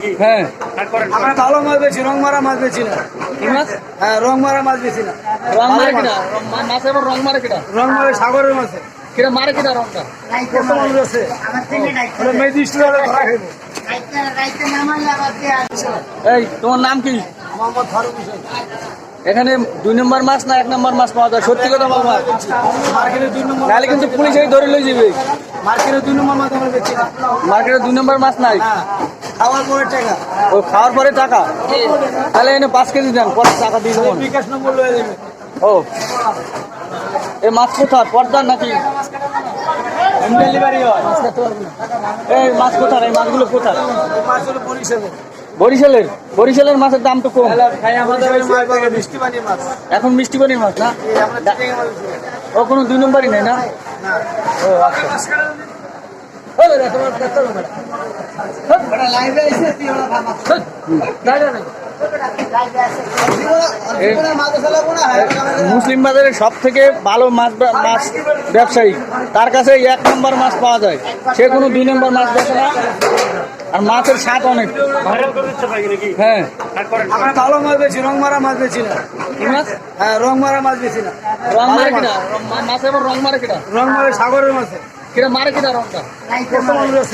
হ্যাঁ। আমরা ভালো মাছ বেছি রং মারা মাছ বেছি না। হ্যাঁ রং মারা মাছ বেছি না। রং মারে কিনা? মাছ। রং- মা- মাছে আবার রং মারে কিনা? রং মারে সাগরের মাছে। কিনা মারে কিনা রংটা? আছে। এই তোমার নাম কি? এখানে দুই নম্বর মাছ না এক নম্বর মাছ পাওয়া যায়? সত্যি কথা বলবা। মার্কেটে দুই নম্বর নাহলে কিন্তু পুলিশ ধরে লই যাবে। মার্কেটে দুই নম্বর মাছ আমরা না। মার্কেটে দুই নম্বর মাছ নাই? হ্যাঁ। খাওয়ার পরে টাকা। ও খাওয়ার পরে টাকা? তাহলে এনে পাঁচ কেজি দেন পরে টাকা দিয়ে দেবো। বিকাশ নম্বর লয়ে দেবে ও। এই মাছ কোথার পর্দার নাকি? ডেলিভারি হয়। এই মাছ কোথার এই মাছগুলো কোথার বরিশালের? বরিশালের মাছের দাম তো কম। পানি এখন মিষ্টি পানির মাছ না। ও কোনো দুই নম্বরই নেই না? না। ও আচ্ছা। মুসলিম বাজারে সব থেকে ভালো মাছ মাছ ব্যবসায়ী তার কাছে এক নম্বর মাছ পাওয়া যায়। সে কোনো দুই নম্বর মাছ বেচে না। আর মাছের স্বাদ অনেক। হ্যাঁ। আমরা ভালো মাছ বেছি রং মারা মাছ বেছি না। হ্যাঁ রং মারা মাছ বেছি না। রং মারে কিনা মাছ। রং- মা- রং মারে কিনা রং মারে সাগরের মাছে। কিনা মারে কিনা রংটা? কত মানুষ